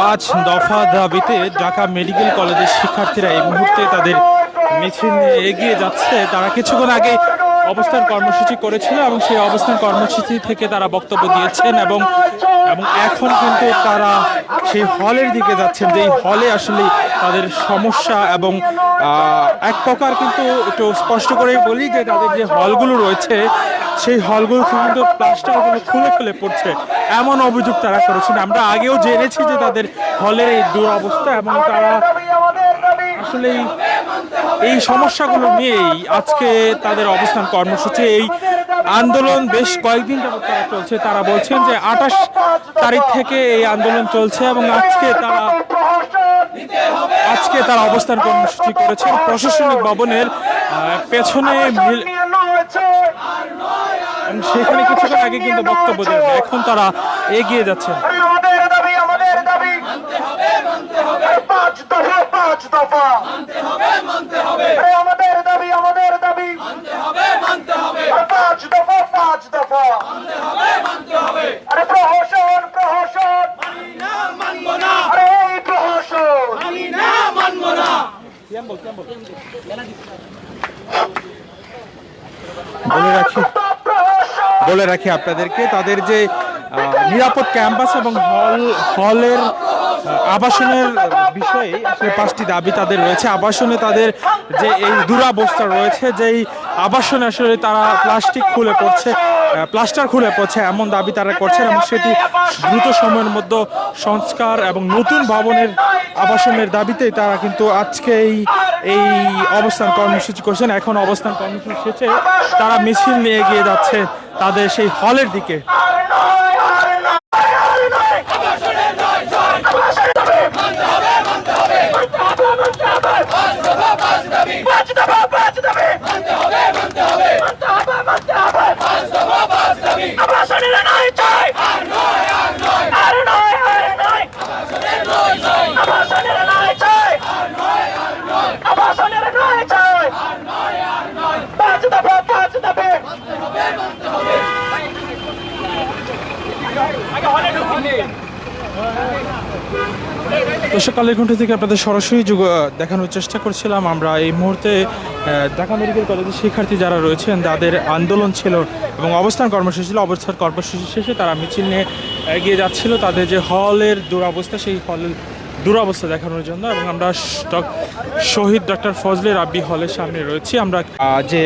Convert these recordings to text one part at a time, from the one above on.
পাঁচ দফা দাবিতে ঢাকা মেডিকেল কলেজের শিক্ষার্থীরা এই মুহূর্তে তাদের মিছিল নিয়ে এগিয়ে যাচ্ছে। তারা কিছুক্ষণ আগে অবস্থান কর্মসূচি করেছিল এবং সেই অবস্থান কর্মসূচি থেকে তারা বক্তব্য দিয়েছেন এবং এবং এখন কিন্তু তারা সেই হলের দিকে যাচ্ছেন। যে হলে আসলে তাদের সমস্যা এবং এক প্রকার কিন্তু একটু স্পষ্ট করে বলি যে তাদের যে হলগুলো রয়েছে সেই হলগুলো কিন্তু প্লাস্টারগুলো খুলে খুলে পড়ছে। এমন অভিযোগ তারা করেছেন আমরা আগেও জেনেছি যে তাদের হলের এই দুরবস্থা এবং তারা আসলে এই সমস্যাগুলো নিয়েই আজকে তাদের অবস্থান কর্মসূচি। এই আন্দোলন বেশ কয়েকদিন যাবত তারা চলছে। তারা বলছেন যে আঠাশ তারিখ থেকে এই আন্দোলন চলছে এবং আজকে তারা আজকে তারা অবস্থান কর্মসূচি করেছেন প্রশাসনিক ভবনের পেছনে সেখানে কিছুক্ষণ আগে কিন্তু বক্তব্য দেন এখন তারা এগিয়ে যাচ্ছে। আমাদের দাবি আমাদের দাবি। পাঁচ দফা পাঁচ দফা। আরে আমাদের দাবি আমাদের দাবি। পাঁচ দফা পাঁচ দফা। আরে প্রহসন প্রহসন। আরে এই প্রহসন। বলে রাখি প্রহসন বলে রাখি আপনাদেরকে, তাদের যে নিরাপদ ক্যাম্পাস এবং হল, হলের আবাসনের বিষয়ে আসলে পাঁচটি দাবি তাদের রয়েছে, আবাসনে তাদের যে এই দুরাবস্থা রয়েছে, যেই আবাসনে আসলে তারা প্লাস্টিক খুলে পড়ছে প্লাস্টার খুলে পড়ছে, এমন দাবি তারা করছে এবং সেটি দ্রুত সময়ের মধ্যে সংস্কার এবং নতুন ভবনের আবাসনের দাবিতে তারা কিন্তু আজকে এই এই অবস্থান কর্মসূচি করছেন। এখন অবস্থান কর্মসূচি শেষে তারা মিছিল নিয়ে এগিয়ে যাচ্ছে তাদের সেই হলের দিকে পাঁচ দফা পাঁচ দাবি আবাসনের নয় চাই আর নয় আর নয় আবাসনের নয় চাই আবাসনের নয় চাই পাঁচ দফা পাঁচ দাবি দর্শক, কালের থেকে আপনাদের সরাসরি যোগ দেখানোর চেষ্টা করছিলাম। আমরা এই মুহূর্তে ঢাকা মেডিকেল কলেজের শিক্ষার্থী যারা রয়েছেন, তাদের আন্দোলন ছিল এবং অবস্থান কর্মসূচি ছিল। অবস্থান কর্মসূচি শেষে তারা মিছিল নিয়ে এগিয়ে যাচ্ছিল। তাদের যে হলের দুরবস্থা, সেই হলের দুরবস্থা দেখানোর জন্য এবং আমরা শহীদ ডক্টর ফজলে রাব্বি হলের সামনে রয়েছি। আমরা যে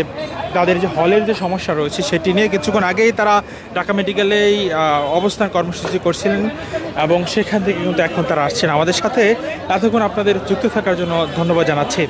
তাদের যে হলের যে সমস্যা রয়েছে সেটি নিয়ে কিছুক্ষণ আগেই তারা ঢাকা মেডিকেলেই অবস্থান কর্মসূচি করছিলেন এবং সেখান থেকে কিন্তু এখন তারা আসছেন। আমাদের সাথে এতক্ষণ আপনাদের যুক্ত থাকার জন্য ধন্যবাদ জানাচ্ছি।